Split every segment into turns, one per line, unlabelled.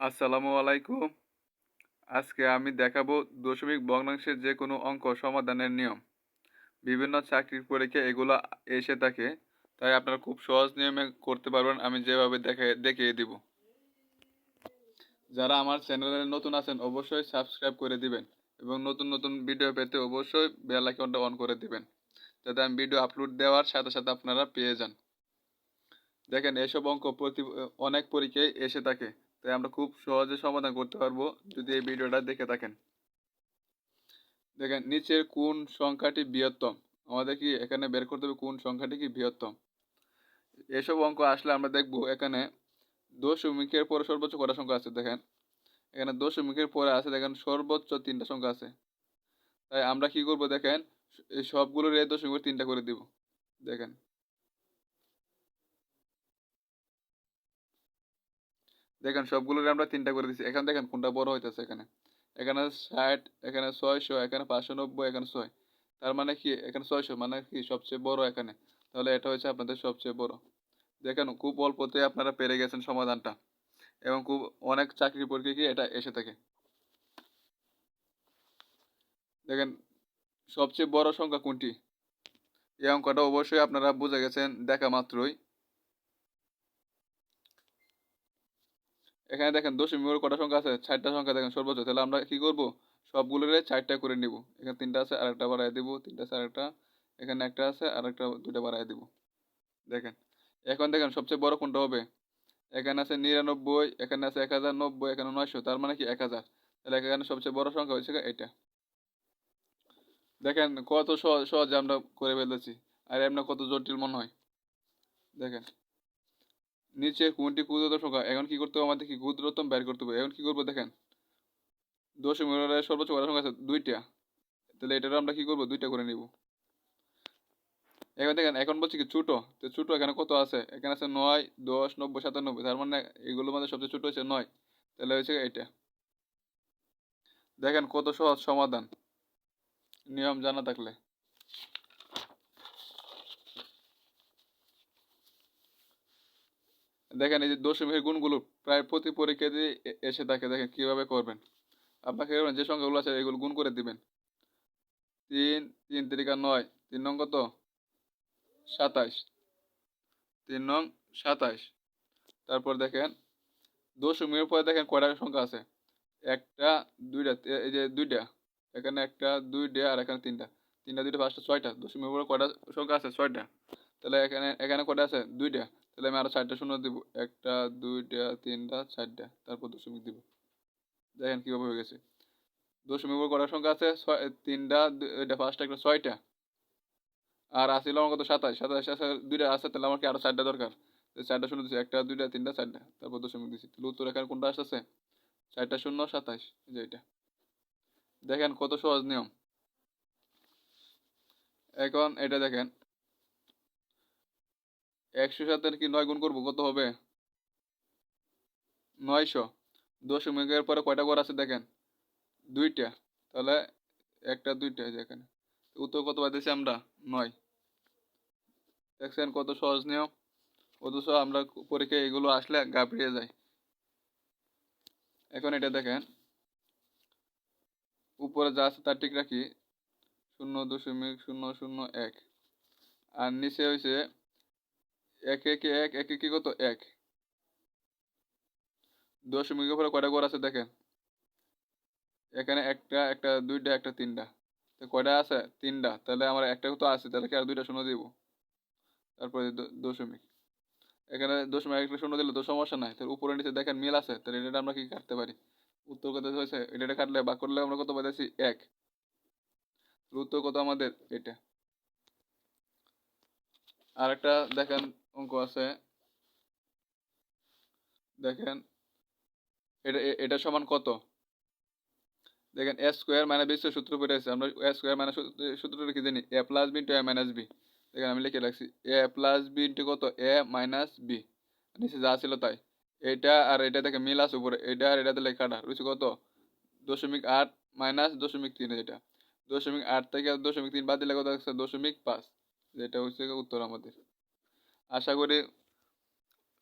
আসসালামু আলাইকুম। আজকে আমি দেখাবো দশমিক ভগ্নাংশের যে কোনো অঙ্ক সমাধানের নিয়ম। বিভিন্ন চাকরির পরীক্ষা এগুলো এসে থাকে, তাই আপনারা খুব সহজ নিয়মে করতে পারবেন, আমি যেভাবে দেখে, দেখিয়ে দিব। যারা আমার চ্যানেলে নতুন আছেন, অবশ্যই সাবস্ক্রাইব করে দিবেন এবং নতুন নতুন ভিডিও পেতে অবশ্যই বেল আইকনটা অন করে দিবেন, যাতে আমি ভিডিও আপলোড দেওয়ার সাথে সাথে আপনারা পেয়ে যান। দেখেন, এসব অঙ্ক প্রতি, অনেক পরীক্ষায় এসে থাকে তাই আমরা খুব সহজে সমাধান করতে পারব যদি এই ভিডিওটা দেখে থাকেন। দেখেন, নিচের কোন সংখ্যাটি বৃহত্তম? আমাদের কি এখানে বের করতে হবে কোন সংখ্যাটি কি বৃহত্তম? এসব অঙ্ক আসলে আমরা দেখব এখানে দশমিকের পরে সর্বোচ্চ কটা সংখ্যা আছে দেখেন। এখানে দশমিকের পরে আছে দেখেন সর্বোচ্চ তিনটা সংখ্যা আছে। তাই আমরা কি করব দেখেন, এই সবগুলোর এই দশমিকের তিনটা করে দিব। দেখেন দেখেন সবগুলোর আমরা তিনটা করে দিচ্ছি এখানে দেখেন কোনটা বড় হইতেছে এখানে। এখানে ষাট, এখানে ছয়শো, এখানে পাঁচশো নব্বই, এখানে ছয়। তার মানে কি? এখানে ছয়শো মানে কি? সবচেয়ে বড় এখানে। তাহলে এটা হচ্ছে আপনাদের সবচেয়ে বড়। দেখেন খুব অল্পতে আপনারা পেরে গেছেন সমাধানটা। এবং খুব অনেক চাকরি পরীক্ষা কি এটা এসে থাকে। দেখেন সবচেয়ে বড় সংখ্যা কোনটি? এই অঙ্কটা অবশ্যই আপনারা বুঝে গেছেন, দেখা মাত্রই। এখানে দেখেন দশমিকের কটা সংখ্যা আছে? চারটা সংখ্যা দেখেন সর্বোচ্চ। তাহলে আমরা কি করব? সবগুলোরে চারটা করে নিব। এখানে তিনটা আছে, আরেকটা বাড়াই দিব। তিনটা আছে, আরেকটা। এখানে একটা আছে, আরেকটা দুটা বাড়াই দিব। দেখেন, এখন দেখেন সবচেয়ে বড় কোনটা হবে? এখানে আছে নিরানব্বই, এখানে আছে এক হাজার নব্বই, এখানে নয়শো। তার মানে কি এক হাজার? তাহলে এখানে সবচেয়ে বড় সংখ্যা হয়েছে এটা। দেখেন কত সহজ সহজে আমরা করে ফেলেছি। আর এমনি কত জটিল মনে হয়। দেখেন নিচে কোনটি ক্ষুদ্রতম সংখ্যা এখন কি করতে হবে? আমাদের কি ক্ষুদ্রতম বের করতে হবে? এখন কি করব দেখেন? দশ দশমিকের সর্বোচ্চ বড় সংখ্যা আছে দুইটা। তাহলে এটারও আমরা কি করব? দুইটা করে নিব। এখন দেখেন, এখন বলছি কি ছোটো? তো ছোটো এখানে কত আছে? এখানে আছে নয়, দশ, নব্বই, সাতানব্বই। তার মানে এগুলোর মধ্যে সবচেয়ে ছোটো হচ্ছে নয়। তাহলে হয়েছে এটা দেখেন কত সহজ সমাধান। নিয়ম জানা থাকলে। দেখেন এই যে দশমিকের গুণগুলো প্রায় প্রতি পরীক্ষাতে এসে থাকে, দেখেন কীভাবে করবেন? আপনাকে যে সংখ্যাগুলো আছে, এগুলো গুণ করে দিবেন। তিন তিন তিরিকা নয়, তিন নং কত? সাতাইশ। তিন নং সাতাইশ। তারপর দেখেন দশমিকের পরে দেখেন কয়টা সংখ্যা আছে? একটা, দুইটা এই যে দুইটা, এখানে একটা, দুইটা, আর এখানে তিনটা। তিনটা, দুইটা, পাঁচটা, ছয়টা। দশমিকের পরে কয়টা সংখ্যা আছে? ছয়টা। তাহলে এখানে এখানে কয়টা আছে? দুইটা। তাহলে আমি আরও চারটা শূন্য দিব। একটা, দুইটা, তিনটা, চারটা। তারপর দশমিক দিব। দেখেন কীভাবে হয়ে গেছে। দশমিক কটার সংখ্যা আছে? ছয় তিনটা এটা পাঁচটা একটা ছয়টা। আর আসিল আমার কত? সাতাশ। সাতাশ আছে, দুইটা আছে, তাহলে আমার কি আরও চারটা দরকার? চারটা শূন্য দিচ্ছি একটা, দুইটা, তিনটা, চারটা। তারপর দশমিক দিচ্ছি তাহলে উত্তর এখানে কোনটা আসতেছে? চারটা শূন্য, সাতাশ। যে এটা। দেখেন কত সহজ নিয়ম। এখন এটা দেখেন। একশো সাথে কি নয় গুণ করব? কত হবে? নয়শো। দশমিকের পরে কয়টা ঘর আছে দেখেন? দুইটা। তাহলে একটা, দুইটা যেখানে উত্তর কত পাইতেছি আমরা? নয়। দেখছেন কত সহজ নিয়ম? অথচ আমরা পরীক্ষায় এগুলো আসলে গাবড়িয়ে যায় এখন এটা দেখেন। উপরে যা আছে তার ঠিক রাখি। শূন্য দশমিক শূন্য শূন্য এক। আর নিচে হয়েছে এক, একে, এক এক কি কত? এক। দশমিকের উপরে কয়টা ঘর আছে দেখেন? এখানে একটা একটা, দুইটা, একটা, তিনটা। তো কয়টা আছে? তিনটা। তাহলে আমার একটা তো আছে, তাহলে কি আর দুইটা শূন্য দিব? তারপরে দশমিক। এখানে দশমিক একটা শূন্য দিলে তো সমস্যা নাই। তাহলে উপরে নিচে দেখেন মিল আছে। তাহলে এটা আমরা কি কাটতে পারি? উত্তর কত হয়েছে? এটা কাটলে বা করলে আমরা কত পাইতেছি? এক। উত্তর কত আমাদের? এটা। আর একটা দেখেন অঙ্ক আছে। দেখেন, এটা এটা সমান কত? দেখেন এ স্কোয়ার মাইনাস বি সূত্র পড়ে আছে আমরা এ স্কোয়ার মাইনাস সূত্র লিখে জানি? A plus B into A minus B দেখেন, আমি লিখে রাখছি। এ প্লাস বি ইন্টু কত? এ মাইনাস বি নিচে যা ছিল তাই। এটা আর এটা দেখে মিল আছে উপরে। এটা আর এটা দিলে কাটা রয়েছে কত? দশমিক আট মাইনাস দশমিক তিন এটা দশমিক আট থেকে দশমিক তিন বাদ দিলে কত আছে? দশমিক পাঁচ। যেটা হচ্ছে উত্তর আমাদের। আশা করি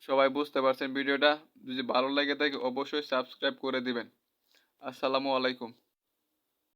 সবাই বুঝতে পারছেন ভিডিওটা। যদি ভালো লাগে থাকে অবশ্যই সাবস্ক্রাইব করে দিবেন। আসসালামু আলাইকুম।